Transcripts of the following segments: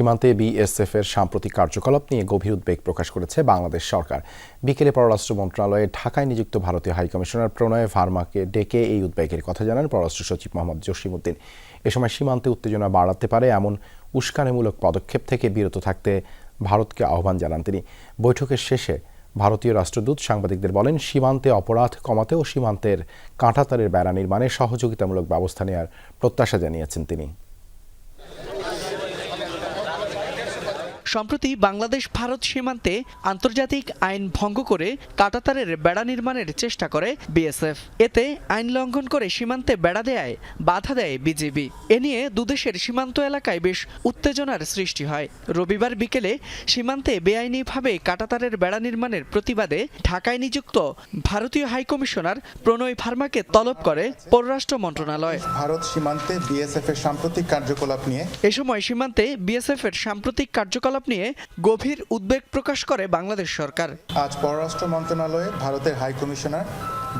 সীমান্তে বিএসএফ এর সাম্প্রতিক কার্যকলাপ নিয়ে গভীর উদ্বেগ প্রকাশ করেছে বাংলাদেশ সরকার। বিকেলে পররাষ্ট্র মন্ত্রণালয়ে ঢাকায় নিযুক্ত ভারতীয় হাইকমিশনার প্রণয় ভার্মাকে ডেকে এই উদ্বেগের কথা জানান পররাষ্ট্র সচিব মোহাম্মদ জসিমউদ্দিন। এ সময় সীমান্তে উত্তেজনা বাড়াতে পারে এমন উস্কানিমূলক পদক্ষেপ থেকে বিরত থাকতে ভারতকে আহ্বান জানান তিনি। বৈঠকের শেষে ভারতীয় রাষ্ট্রদূত সাংবাদিকদের বলেন, সীমান্তে অপরাধ কমাতে ও সীমান্তের কাঁটাতারের বেড়া নির্মাণে সহযোগিতামূলক ব্যবস্থা নেওয়ার প্রত্যাশা জানিয়েছেন তিনি। সম্প্রতি বাংলাদেশ ভারত সীমান্তে আন্তর্জাতিক আইন ভঙ্গ করে কাটাতারের বেড়া নির্মাণের চেষ্টা করে বিএসএফ। এতে আইন লঙ্ঘন করে সীমান্তে বেড়া দেয়ায় বাধা দেয় বিজিবি। এ নিয়ে দুদেশের সীমান্ত এলাকায় বেশ উত্তেজনার সৃষ্টি হয়। রবিবার বিকেলে সীমান্তে বেআইনিভাবে কাটাতারের বেড়া নির্মাণের প্রতিবাদে ঢাকায় নিযুক্ত ভারতীয় হাইকমিশনার প্রণয় ভার্মাকে তলব করে পররাষ্ট্র মন্ত্রণালয়। ভারত সীমান্তে বিএসএফ এর সাম্প্রতিক কার্যকলাপ নিয়ে এ সময় সীমান্তে বিএসএফ এর সাম্প্রতিক কার্যকলাপ নিয়ে গভীর উদ্বেগ প্রকাশ করে বাংলাদেশ সরকার। আজ পররাষ্ট্র মন্ত্রণালয়ে ভারতের হাই কমিশনার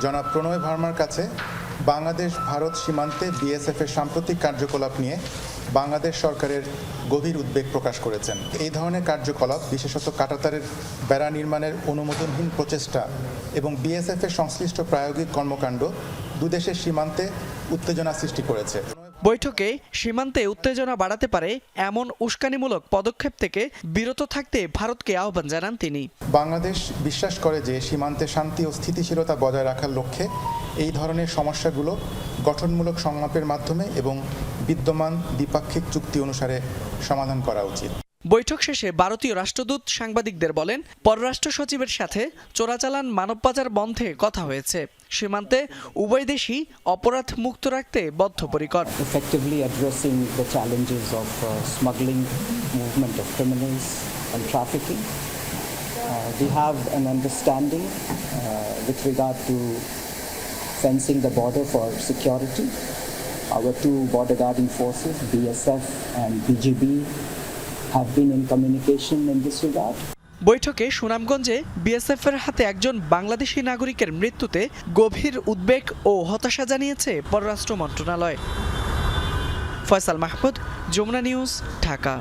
জনাব প্রণয় ভার্মার কাছে বাংলাদেশ ভারত সীমান্তে বিএসএফ এর সাম্প্রতিক কার্যকলাপ নিয়ে বাংলাদেশ সরকারের গভীর উদ্বেগ প্রকাশ করেছেন। এই ধরনের কার্যকলাপ, বিশেষত কাটাতারের বেড়া নির্মাণের অনুমোদনহীন প্রচেষ্টা এবং বিএসএফ এর সংশ্লিষ্ট প্রায়োগিক কর্মকাণ্ড দুদেশের সীমান্তে উত্তেজনা সৃষ্টি করেছে। বৈঠকে সীমান্তে উত্তেজনা বাড়াতে পারে এমন উস্কানিমূলক পদক্ষেপ থেকে বিরত থাকতে ভারতকে আহ্বান জানান তিনি। বাংলাদেশ বিশ্বাস করে যে সীমান্তে শান্তি ও স্থিতিশীলতা বজায় রাখার লক্ষ্যে এই ধরনের সমস্যাগুলো গঠনমূলক সংলাপের মাধ্যমে এবং বিদ্যমান দ্বিপাক্ষিক চুক্তি অনুসারে সমাধান করা উচিত। বৈঠক শেষে ভারতীয় রাষ্ট্রদূত সাংবাদিকদের বলেন, পররাষ্ট্র সচিবের সাথে চোরাচালান মানব পাচার বন্ধে কথা হয়েছে। সীমান্তে উভয় দেশই অপরাধ মুক্ত রাখতে বদ্ধপরিকর। Effectively addressing the challenges of smuggling movement of criminals and trafficking we have an understanding regard to fencing the border for security our two border guarding forces BSF and BGB have been in communication in this regard. বৈঠকে সুনামগঞ্জে BSF এর হাতে একজন বাংলাদেশি নাগরিকের মৃত্যুতে গভীর উদ্বেগ ও হতাশা জানিয়েছে পররাষ্ট্র মন্ত্রণালয় ফয়সাল মাহমুদ, যমুনা নিউজ, ঢাকা